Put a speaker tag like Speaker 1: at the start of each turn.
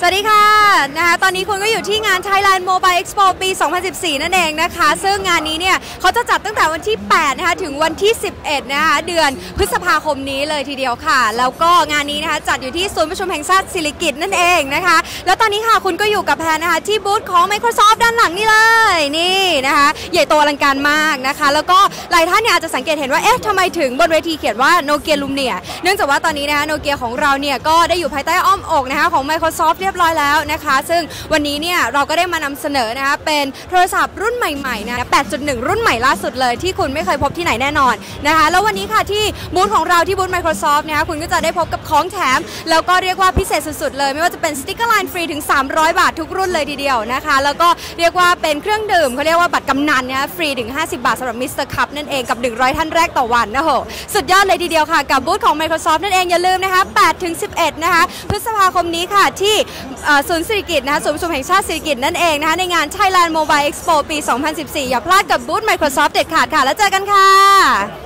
Speaker 1: สวัสดีค่ะนะคะตอนนี้คุณก็อยู่ที่งาน Thailand Mobile Expo ปี 2014 นั่นเองนะคะ ซึ่งงานนี้เนี่ยเขาจะจัดตั้งแต่วันที่ 8 นะคะ ถึงวันที่ 11 นะคะ เดือนพฤษภาคมนี้เลยทีเดียวค่ะ แล้วก็งานนี้นะคะ จัดอยู่ที่ศูนย์ประชุมแห่งชาติศิริกิตนั่นเองนะคะ แล้วตอนนี้ค่ะคุณก็อยู่กับแพนนะคะ ที่บูธของ Microsoft ด้านหลังนี่เลยนี่นะคะ ใหญ่โตอลังการมากนะคะ แล้วก็หลายท่านเนี่ยอาจจะสังเกตเห็นว่าเอ๊ะทำไมถึงบนเวทีเขียนว่าโนเกียลุมเนียเนื่องจากว่าตอนนี้นะคะโนเกียของเราเนี่ยก็ได้อยู่ภายใต้อ้อมอกนะคะของ Microsoft เรียบร้อยแล้วนะคะ ซึ่งวันนี้เนี่ยเราก็ได้มานำเสนอนะคะเป็นโทรศัพท์รุ่นใหม่ๆนะ8.1 รุ่นใหม่ล่าสุดเลย ที่คุณไม่เคยพบที่ไหนแน่นอนนะคะ แล้ววันนี้ค่ะที่บูธของเราที่บูธ Microsoft นะคะคุณก็จะได้พบกับของแถม แล้วก็เรียกว่าพิเศษสุดๆเลย ไม่ว่าจะเป็นสติ๊กเกอร์ไลน์ฟรีถึง 300 บาททุกรุ่นเลยทีเดียวนะคะ แล้วก็เรียกว่าเป็นเครื่องดื่มเขาเรียกว่าบัตรกำนันนี้ฟรีถึง 50 บาทสำหรับมิสเตอร์คัพนั่นเองกับ 100 ท่านแรกต่อวันนะโหสุดยอดเลยทีเดียวค่ะ กับบูธของ Microsoft นั่นเองอย่าลืมนะคะ8ถึง11 นะคะ พฤษภาคมนี้ค่ะ ที่ศูนย์สิริกิตนะคะศูนย์ประชุมแห่งชาติสิริกิตนั่นเองนะคะ ในงาน Thailand Mobile Expo ปี 2014 อย่าพลาดกับบูธ Microsoft เด็ดขาดค่ะ แล้วเจอกันค่ะ